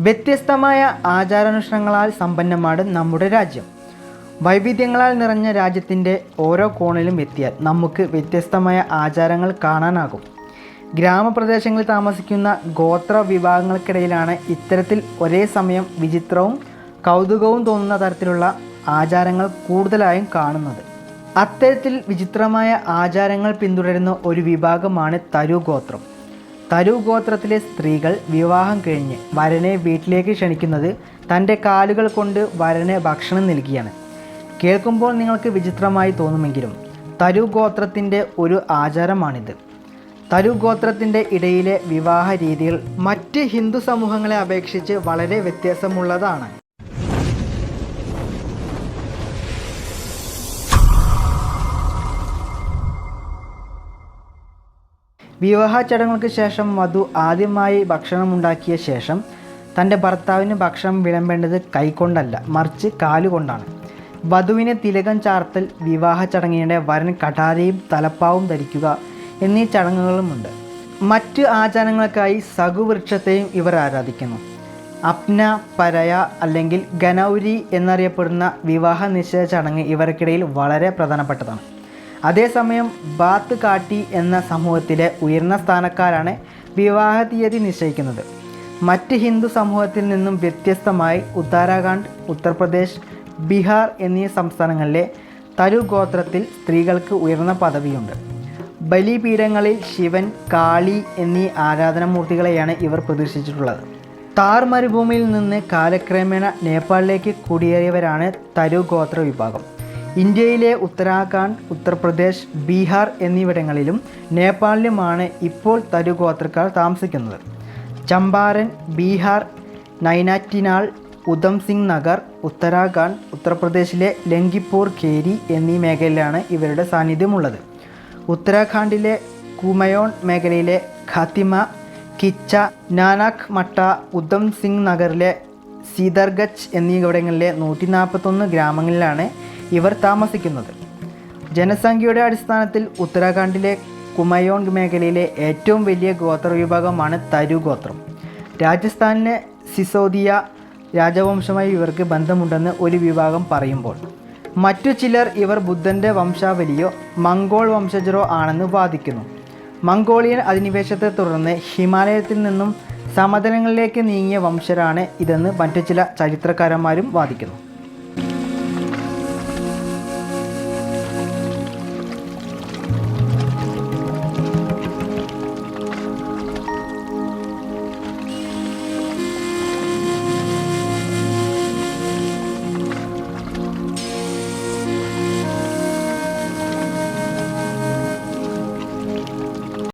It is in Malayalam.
വ്യത്യസ്തമായ ആചാരാനുഷ്ഠാനങ്ങളാൽ സമ്പന്നമാണ് നമ്മുടെ രാജ്യം. വൈവിധ്യങ്ങളാൽ നിറഞ്ഞ രാജ്യത്തിന്റെ ഓരോ കോണിലും എത്തിയാൽ നമുക്ക് വ്യത്യസ്തമായ ആചാരങ്ങൾ കാണാനാകും. ഗ്രാമപ്രദേശങ്ങളിൽ താമസിക്കുന്ന ഗോത്ര വിഭാഗങ്ങൾക്കിടയിലാണ് ഇത്തരത്തിൽ ഒരേ സമയം വിചിത്രവും കൗതുകവും തോന്നുന്ന തരത്തിലുള്ള ആചാരങ്ങൾ കൂടുതലായും കാണുന്നത്. അത്തരത്തിൽ വിചിത്രമായ ആചാരങ്ങൾ പിന്തുടരുന്ന ഒരു വിഭാഗമാണ് തരു ഗോത്രം തരു ഗോത്രത്തിലെ സ്ത്രീകൾ വിവാഹം കഴിഞ്ഞ് വരനെ വീട്ടിലേക്ക് ക്ഷണിക്കുന്നത് തന്റെ കാലുകൾ കൊണ്ട് വരന് ഭക്ഷണം നൽകിയാണ്. കേൾക്കുമ്പോൾ നിങ്ങൾക്ക് വിചിത്രമായി തോന്നുമെങ്കിലും തരു ഗോത്രത്തിന്റെ ഒരു ആചാരമാണിത്. തരു ഗോത്രത്തിന്റെ ഇടയിലെ വിവാഹ രീതികൾ മറ്റ് ഹിന്ദു സമൂഹങ്ങളെ അപേക്ഷിച്ച് വളരെ വ്യത്യാസമുള്ളതാണ്. വിവാഹ ചടങ്ങുകൾക്ക് ശേഷം വധു ആദ്യമായി ഭക്ഷണം ഉണ്ടാക്കിയ ശേഷം തന്റെ ഭർത്താവിന് ഭക്ഷണം വിളമ്പേണ്ടത് കൈകൊണ്ടല്ല മറിച്ച് കാലുകൊണ്ടാണ്. വധുവിനെ തിലകം ചാർത്തൽ വിവാഹ ചടങ്ങിനിടെ വരൻ കഠാരയും തലപ്പാവും ധരിക്കുക എന്നീ ചടങ്ങുകളുമുണ്ട്. മറ്റ് ആചാരങ്ങൾക്കായി സഘുവൃക്ഷത്തെയും ഇവർ ആരാധിക്കുന്നു. അപ്ന പരയ അല്ലെങ്കിൽ ഗനൗരി എന്നറിയപ്പെടുന്ന വിവാഹ നിശ്ചയ ചടങ്ങ് ഇവർക്കിടയിൽ വളരെ പ്രധാനപ്പെട്ടതാണ്. അതേസമയം ബാത്ത് കാട്ടി എന്ന സമൂഹത്തിലെ ഉയർന്ന സ്ഥാനക്കാരാണ് വിവാഹ തീയതി നിശ്ചയിക്കുന്നത്. മറ്റ് ഹിന്ദു സമൂഹത്തിൽ നിന്നും വ്യത്യസ്തമായി ഉത്തരാഖണ്ഡ് ഉത്തർപ്രദേശ് ബീഹാർ എന്നീ സംസ്ഥാനങ്ങളിലെ തരു ഗോത്രത്തിൽ സ്ത്രീകൾക്ക് ഉയർന്ന പദവിയുണ്ട്. ബലിപീഠങ്ങളിൽ ശിവൻ കാളി എന്നീ ആരാധനാമൂർത്തികളെയാണ് ഇവർ പ്രതീക്ഷിച്ചിട്ടുള്ളത് താർ മരുഭൂമിയിൽ നിന്ന് കാലക്രമേണ നേപ്പാളിലേക്ക് കുടിയേറിയവരാണ് തരു ഗോത്ര വിഭാഗം. ഇന്ത്യയിലെ ഉത്തരാഖണ്ഡ് ഉത്തർപ്രദേശ് ബീഹാർ എന്നിവിടങ്ങളിലും നേപ്പാളിലുമാണ് ഇപ്പോൾ തരു ഗോത്രക്കാർ താമസിക്കുന്നത്. ചമ്പാരൻ ബീഹാർ നൈനാറ്റിനാൾ ഉധം സിംഗ് നഗർ ഉത്തരാഖണ്ഡ് ഉത്തർപ്രദേശിലെ ലങ്കിപ്പൂർ ഖേരി എന്നീ മേഖലയിലാണ് ഇവരുടെ സാന്നിധ്യമുള്ളത്. ഉത്തരാഖണ്ഡിലെ കുമയോൺ മേഖലയിലെ ഖാത്തിമ കിച്ച നാനാക് മട്ട ഉധം സിംഗ് നഗറിലെ സീതർഗച്ച് എന്നിവിടങ്ങളിലെ നൂറ്റി നാൽപ്പത്തൊന്ന് ഗ്രാമങ്ങളിലാണ് ഇവർ താമസിക്കുന്നത്. ജനസംഖ്യയുടെ അടിസ്ഥാനത്തിൽ ഉത്തരാഖണ്ഡിലെ കുമയോൺ മേഖലയിലെ ഏറ്റവും വലിയ ഗോത്ര വിഭാഗമാണ് തരു ഗോത്രം. രാജസ്ഥാനിലെ സിസോദിയ രാജവംശമായി ഇവർക്ക് ബന്ധമുണ്ടെന്ന് ഒരു വിഭാഗം പറയുമ്പോൾ മറ്റു ചിലർ ഇവർ ബുദ്ധന്റെ വംശാവലിയോ മംഗോൾ വംശജരോ ആണെന്ന് വാദിക്കുന്നു. മംഗോളിയൻ അധിനിവേശത്തെ തുടർന്ന് ഹിമാലയത്തിൽ നിന്നും സമതലങ്ങളിലേക്ക് നീങ്ങിയ വംശരാണ് ഇതെന്ന് മറ്റു ചില ചരിത്രകാരന്മാരും വാദിക്കുന്നു.